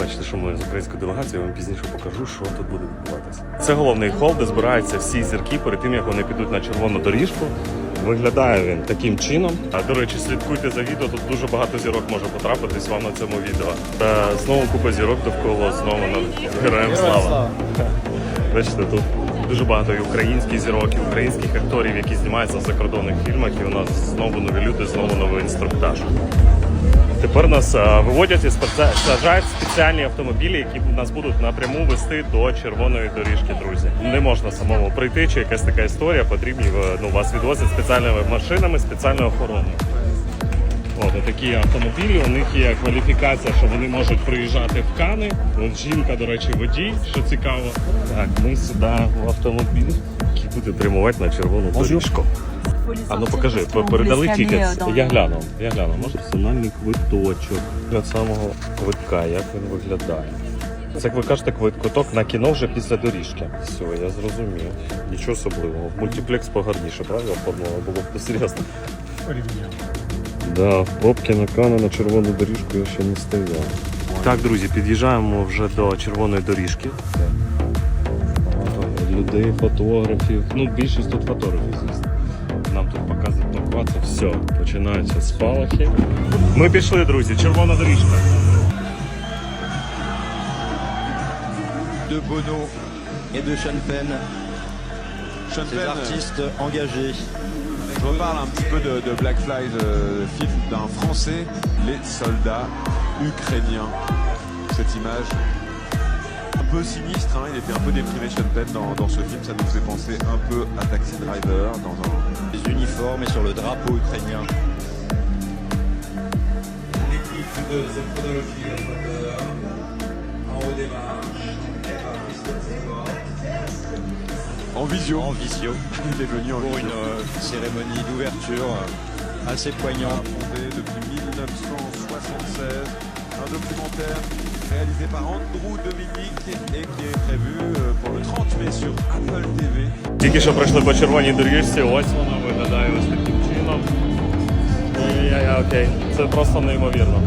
Бачите, що ми з українською делегацією, я вам пізніше покажу, що тут буде відбуватися. Це головний хол, де збираються всі зірки перед тим, як вони підуть на червону доріжку. Виглядає він таким чином. А до речі, слідкуйте за відео. Тут дуже багато зірок може потрапитись вам на цьому відео. Та знову купа зірок довкола знову на героям слава. Бачите, тут дуже багато і українських зірок, і українських акторів, які знімаються в закордонних фільмах. І у нас знову нові люди, знову новий інструктаж. Тепер нас виводять і саджають спеціальні автомобілі, які нас будуть напряму вести до червоної доріжки, друзі. Не можна самому прийти, чи якась така історія. Потрібні е, ну вас відвозять спеціальними машинами, спеціальною охороною. От такі автомобілі. У них є кваліфікація, що вони можуть приїжджати в Кани. От жінка, до речі, водій, що цікаво. Так, ми сюди в автомобіль, який буде прямувати на червону доріжку. А ну покажи, передали тікет. Я гляну, я гляну. Може персональний квиточок для самого квитка, як він виглядає. Це як ви кажете, квит- квиток на кіно вже після доріжки. Все, я зрозумів. Нічого особливого. Мультиплекс погарніше, правда? Оформлено було б серйозно. Да, пробки на кана на червону доріжку я ще не стояв. Так, друзі, під'їжджаємо вже до червоної доріжки. Людей, фотографів. Ну, більшість тут фотографів, звісно. Нам тут показують топ Все, починаються спалахи. Ми пішли, друзі, червона доріжка. de Bono, et de Sean Penn, Sean ces Penn. artistes engagés. Je reparle un petit peu de, de Black Flag, euh, film d'un Français, les soldats ukrainiens. Cette image un peu sinistre, hein, il était un peu déprimé Sean Penn dans, dans ce film, ça nous faisait penser un peu à Taxi Driver dans un, Les uniformes et sur le drapeau ukrainien. L'équipe de en haut des marches, visio. En visio Il est venu en pour visio. une euh, cérémonie d'ouverture euh, assez poignante. fondé depuis 1976. Un documentaire réalisé par Andrew Dominique et qui est prévu euh, pour le 30 mai sur Apple TV. Тільки що пройшли по червоній доріжці, ось вона виглядає ось таким чином. І, я, окей, це просто неймовірно.